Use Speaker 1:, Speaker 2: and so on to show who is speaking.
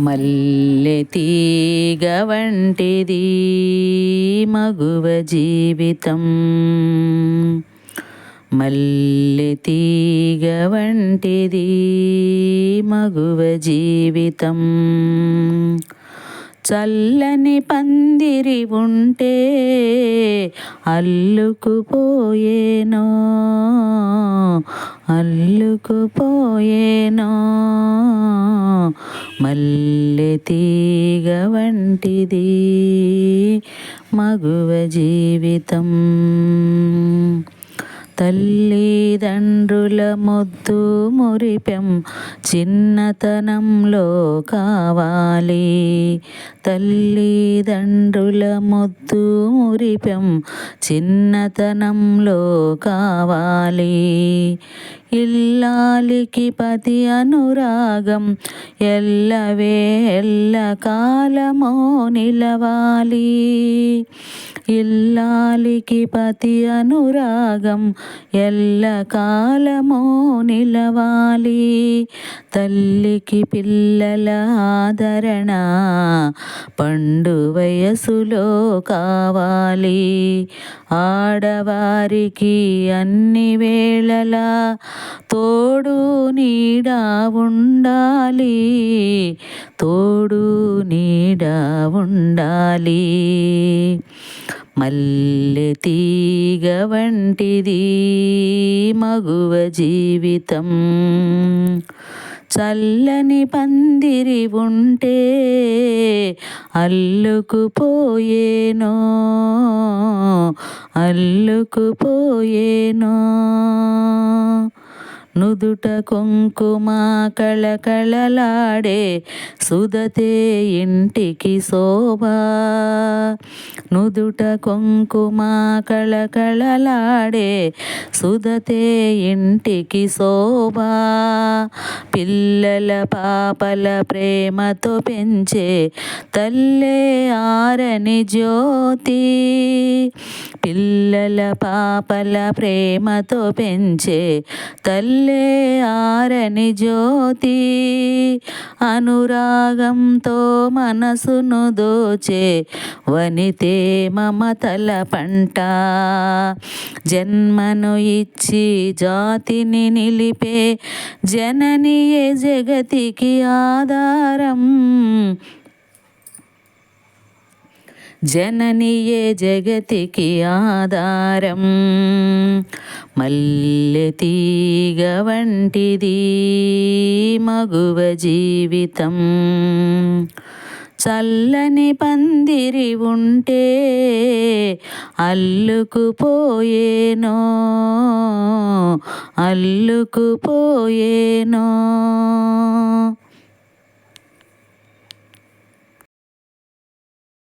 Speaker 1: మల్లె తీగ వంటిది మగువ జీవితం. మల్లె తీగ వంటిది మగువ జీవితం. చల్లని పందిరి ఉంటే అల్లుకుపోయేనో అల్లుకుపోయేనో? మల్లె తీగ వంటిది మగువ జీవితం. తల్లిదండ్రుల మొద్దు మురిపెం చిన్నతనంలో కావాలి. తల్లిదండ్రుల మొద్దు మురిపెం చిన్నతనంలో కావాలి. ఇల్లాలికి పతి అనురాగం ఎల్లవే ఎల్ల కాలమో నిలవాలి. ఇల్లాలికి పతి అనురాగం ఎల్ల కాలమో నిలవాలి. తల్లికి పిల్లల ఆదరణ పండు వయసులో కావాలి. ఆడవారికి అన్ని వేళలా తోడు నీడ ఉండాలి. తోడు నీడ ఉండాలి. మల్లె తీగ వంటిది మగువ జీవితం. చల్లని పందిరి ఉంటే అల్లుకుపోయేనో అల్లుకుపోయేనో. నుదుట కుంకుమ కళకళలాడే సుదతే ఇంటికి శోభా. నుదుట కుంకుమ కళకళలాడే సుదతే ఇంటికి శోభా. పిల్లల పాపల ప్రేమతో పెంచే తల్లే ఆరని జ్యోతి. పిల్లల పాపల ప్రేమతో పెంచే తల్లి ఆరని జ్యోతి అనురాగంతో మనసును దోచే వనితే మమతల పంట. జన్మను ఇచ్చి జాతిని నిలిపే జననియే జగతికి ఆధారం. జననియే జగతికి ఆధారం. మల్లె తీగ వంటిది మగువ జీవితం. చల్లని పందిరి ఉంటే అల్లుకుపోయేనో అల్లుకుపోయేనో.